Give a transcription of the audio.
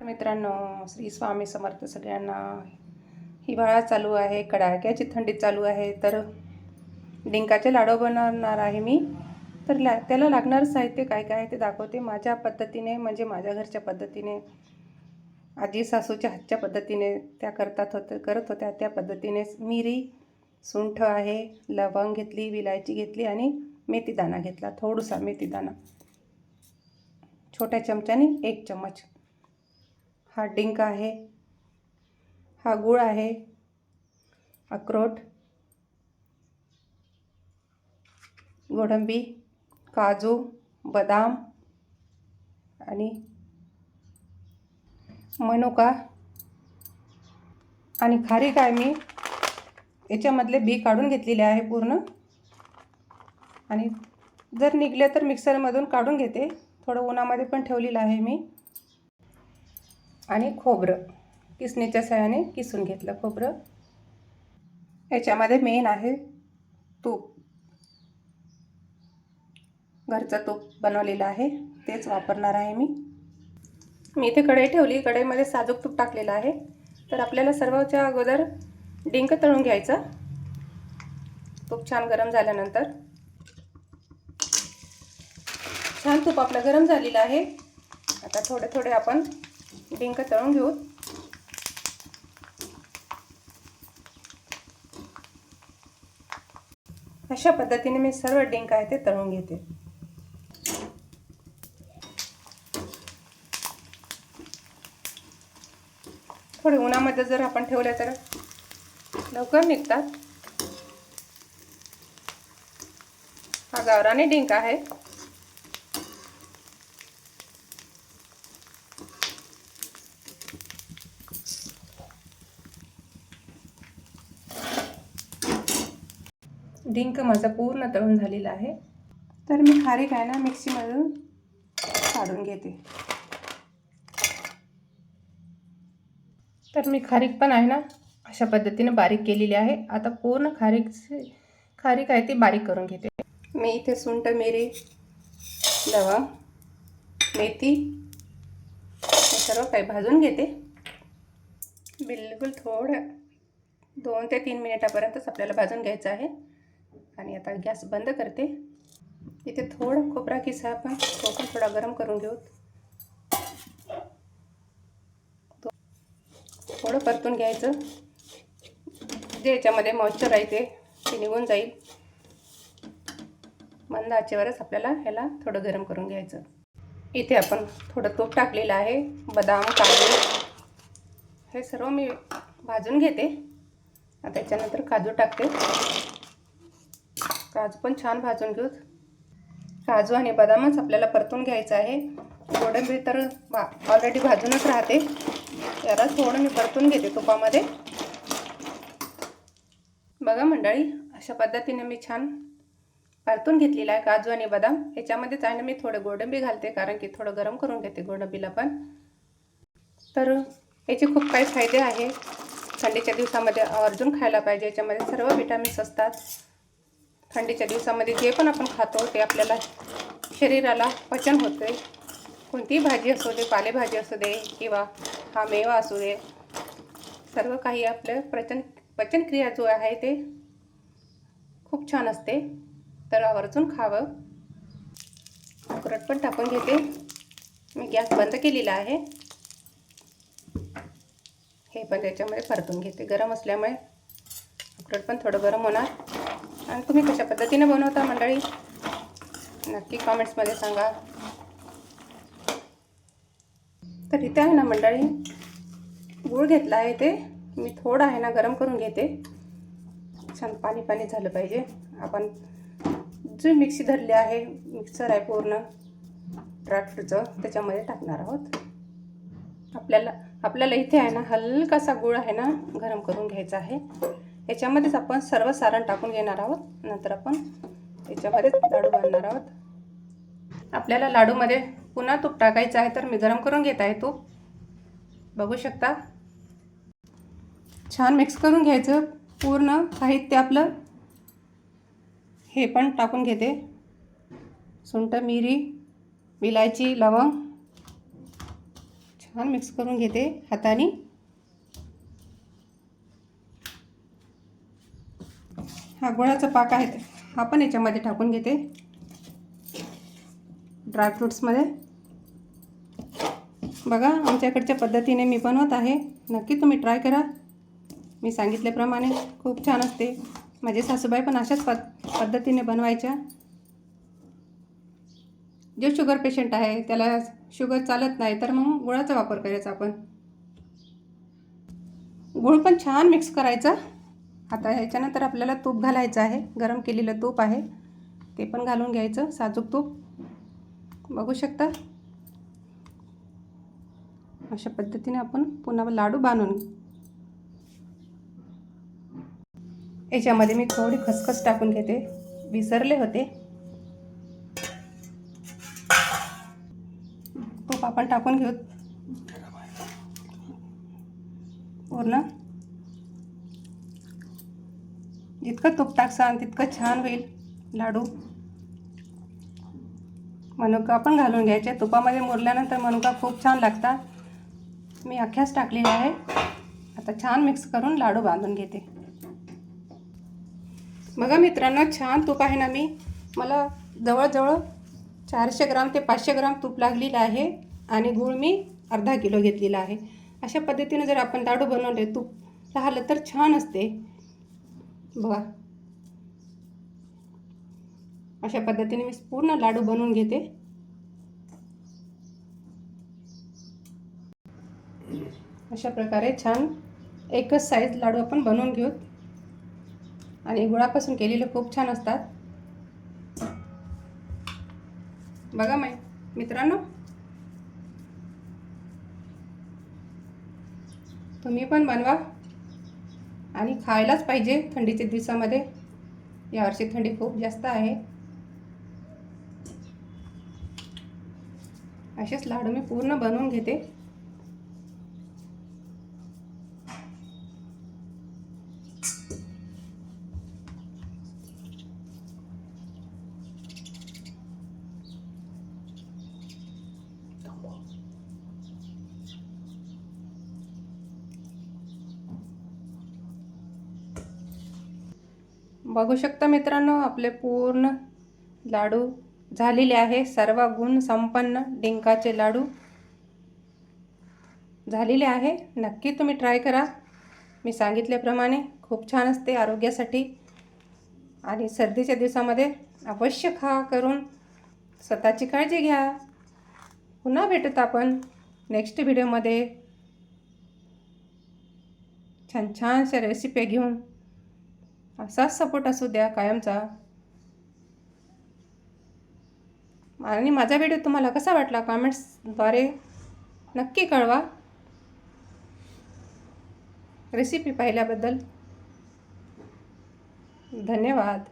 मित्रांनो श्री स्वामी समर्थ सगळ्यांना. हिवाळा चालू आहे कडाक्याची थंडी चालू आहे. तर डिंकाचे लाडू बनवणार आहे मी. तर ला त्याला लागणारं साहित्य काय काय आहे ते दाखवते. माझ्या पद्धतीने म्हणजे माझ्या घरच्या पद्धतीने आजी सासूच्या हातच्या पद्धतीने त्या करतात होत्या करत होत्या. त्या पद्धतीनेच मिरी सुंठ आहे लवंग घेतली विलायची घेतली आणि मेथीदाणा घेतला थोडासा मेथीदाणा. छोट्या चमच्याने एक चम्मच हा डिंक आहे. हा गूळ आहे. अक्रोट. गोडंबी. काजू. बदाम. आणि मनुका. आणि खारीक आहे मी? याच्यामधले बी काढून घेतलेले आहे पूर्ण. आणि जर निघले तर मिक्सरमधून काढून घेते. थोडं उन्हामध्ये पण ठेवलेलं आहे मी. आणि खोबरं. किसणीच्या सहाय्याने किसून घेतलं खोबरं. याच्यामध्ये मेन आहे तूप. घरचं तूप बनवलेलं आहे. तेच वापरणार आहे मी. मी इथे कढई ठेवली. कढईमध्ये साजूक तूप टाकलेलं आहे. तर आपल्याला सर्वच्या अगोदर डिंक तळून घ्यायचं. तूप छान गरम झाल्यानंतर. छान तूप आपलं गरम झालेलं आहे. आता थोडे थोडे आपण डिंक तळून घेऊ. अशा पद्धतीने मी सर्व डिंक आहे ते तळून घेते. थोडे उन्हामध्ये जर आपण ठेवले तर लवकर निघतात. हा गावराने डिंक आहे. डिंक माझा पूर्ण तळून झालेला आहे. तर मी खारीक आहे ना मिक्सीमधून काढून घेते. तर मी खारीक पण आहे ना अशा पद्धतीने बारीक केलेली आहे. आता पूर्ण खारीक खारीक आहे ती बारीक करून घेते. मी इथे सुंट मिरी लवंग मेथी हे सर्व काही भाजून घेते. बिलकुल थोडं दोन ते तीन मिनिटापर्यंतच आपल्याला भाजून घ्यायचं आहे. आणि आता गॅस बंद करते. इथे थोडं खोबरा किसा आपण तो पण थोडा गरम करून घेऊ. थोडं परतून घ्यायचं. जे याच्यामध्ये मॉइश्चर आहे ते ते निघून जाईल. मंद आचेवरच आपल्याला ह्याला थोडं गरम करून घ्यायचं. इथे आपण थोडं तूप टाकलेलं आहे बदाम काजू हे सर्व मी भाजून घेते. आता त्याच्यानंतर काजू टाकते. काजू पण छान भाजून घेऊ. काजू आणि बदामच आपल्याला परतून घ्यायचं आहे. गोडंबी तर ऑलरेडी भाजूनच राहते. त्याला थोडं मी परतून घेते तुपामध्ये. बघा मंडळी अशा पद्धतीने मी छान परतून घेतलेला आहे काजू आणि बदाम. याच्यामध्येच आहे ना मी थोडं गोडंबी घालते कारण की थोडं गरम करून घेते गोडंबीला पण. तर याचे खूप काही फायदे आहे. थंडीच्या दिवसामध्ये आवर्जून खायला पाहिजे. याच्यामध्ये सर्व विटॅमिन्स असतात. थंडीच्या दिवसामध्ये जे पण आपण खातो ते आपल्याला शरीराला पचन होते. कोणतीही भाजी असू दे पालेभाजी असू दे किंवा हा मेवा असू दे सर्व काही आपलं पचन पचनक्रिया जो आहे ते खूप छान असते. तर आवर्जून खावं. अक्रोट पण टाकून घेते. मी गॅस बंद केलेला आहे. हे पण त्याच्यामध्ये परतून घेते. गरम असल्यामुळे अक्रोट पण थोडं गरम होणार. आणि तुम्ही कशा पद्धतीने बनवता मंडळी? नक्की कॉमेंट्समध्ये सांगा. तर इथे आहे ना मंडळी गूळ घेतला आहे ते मी थोडं आहे ना गरम करून घेते. छान पाणी पाणी झालं पाहिजे. आपण जे मिक्सी धरली आहे मिक्सर आहे पूर्ण ड्रायफ्रूटचं त्याच्यामध्ये टाकणार आहोत. आपल्याला आपल्याला इथे आहे ना हलकासा गूळ आहे ना गरम करून घ्यायचा आहे. याच्यामध्येच आपण सर्व सारण टाकून घेणार आहोत. नंतर आपण याच्यामध्येच लाडू बांधणार आहोत. आपल्याला लाडूमध्ये पुन्हा तूप टाकायचं आहे तर मी गरम करून घेत आहे तूप. बघू शकता. छान मिक्स करून घ्यायचं. पूर्ण साहित्य आपलं हे पण टाकून घेते. सुंठ मिरी विलायची लवंग. छान मिक्स करून घेते हाताने. हा गुळाचा पाक आहे हा पण याच्यामध्ये टाकून घेते. ड्रायफ्रूट्समध्ये बघा आमच्याकडच्या पद्धतीने मी बनवत आहे. नक्की तुम्ही ट्राय करा. मी सांगितल्याप्रमाणे खूप छान असते. माझे सासूबाई पण अशाच पद पद्धतीने बनवायच्या. जो शुगर पेशंट आहे त्याला शुगर चालत नाही तर मग गुळाचा वापर करायचा आपण. गुळ पण छान मिक्स करायचा. आता ह्याच्यानंतर आपल्याला तूप घालायचं आहे. गरम केलेलं तूप आहे. ते पण घालून घ्यायचं. साजूक तूप. बघू शकता. अशा पद्धतीने आपण पुन्हा लाडू बांधून याच्यामध्ये मी थोडी खसखस टाकून घेते. विसरले होते. तूप आपण टाकून घेऊ. पूर्ण. जितकं तूप टाकसान तितकं छान होईल. लाडू. मनुका पण घालून घ्यायचे. तुपामध्ये मुरल्यानंतर मनुका खूप छान लागतात. मी अख्याच टाकलेली आहे. आता छान मिक्स करून लाडू बांधून घेते. बघा मित्रांनो छान तूप आहे ना मी. मला जवळजवळ चारशे ग्राम ते पाचशे ग्राम तूप लागलेलं आहे आणि गूळ मी अर्धा किलो घेतलेला आहे. अशा पद्धतीनं जर आपण लाडू बनवले तूप राहिलं तर छान असते. बघा. अशा पद्धतीने मी पूर्ण लाडू बनवून घेते. अशा प्रकारे छान एकच साईज लाडू आपण बनवून घेऊ. आणि गुळापासून केलेले खूप छान असतात. बघा माई मित्रांनो. तुम्ही पण बनवा. आणि खायलाच पाहिजे थंडीच्या दिवसामध्ये. यावर्षी थंडी खूप जास्त आहे. असेच लाडू मी पूर्ण बनवून घेते. बघू शकता मित्रांनो आपले पूर्ण लाडू झालेले आहे. सर्व गुण संपन्न डिंकाचे लाडू झालेले आहे. नक्की तुम्ही ट्राय करा. मी सांगितल्याप्रमाणे खूप छान असते आरोग्यासाठी. आणि सर्दीच्या दिवसामध्ये अवश्य खा करून स्वतःची काळजी घ्या. पुन्हा भेटत आपण नेक्स्ट व्हिडिओमध्ये छान छानशा रेसिपी घेऊन. असाच सपोर्ट असू द्या कायमचा. आणि माझा व्हिडिओ तुम्हाला कसा वाटला कॉमेंट्सद्वारे नक्की कळवा. रेसिपी पाहिल्याबद्दल धन्यवाद.